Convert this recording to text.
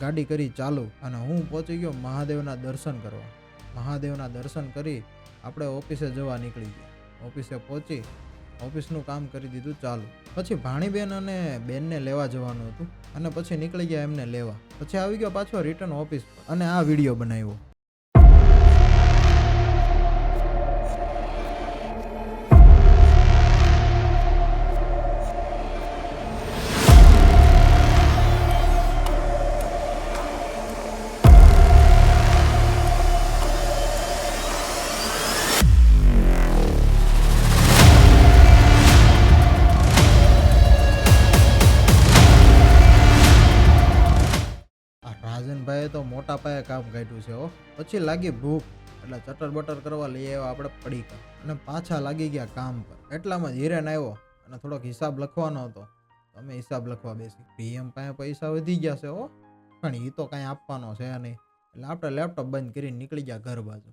ગાડી કરી ચાલુ અને હું પહોંચી ગયો મહાદેવના દર્શન કરવા. મહાદેવના દર્શન કરી આપણે ઓફિસે જવા નીકળી ગયા. ઓફિસે પહોંચી ઓફિસનું કામ કરી દીધું ચાલુ. પછી ભાણીબેન અને બેનને લેવા જવાનું હતું અને પછી નીકળી ગયા એમને લેવા. પછી આવી ગયો પાછો રિટર્ન ઓફિસ અને આ વીડિયો બનાવ્યો. આ રાજનભાઈએ તો મોટા પાયે કામ કાઢ્યું છે, હો. પછી લાગી ભૂખ. એટલે ચટર બટર કરવા લઈ આવ્યા આપણે પડીકા. અને પાછા લાગી ગયા કામ પર. એટલામાં જ હિરેન આવ્યો અને થોડોક હિસાબ લખવાનો હતો. અમે હિસાબ લખવા બેસી. પીએમ પાસે પૈસા વધી ગયા છે, હો. પણ એ તો કાંઈ આપવાનો છે નહીં. એટલે આપણે લેપટોપ બંધ કરીને નીકળી ગયા ઘર બાજુ.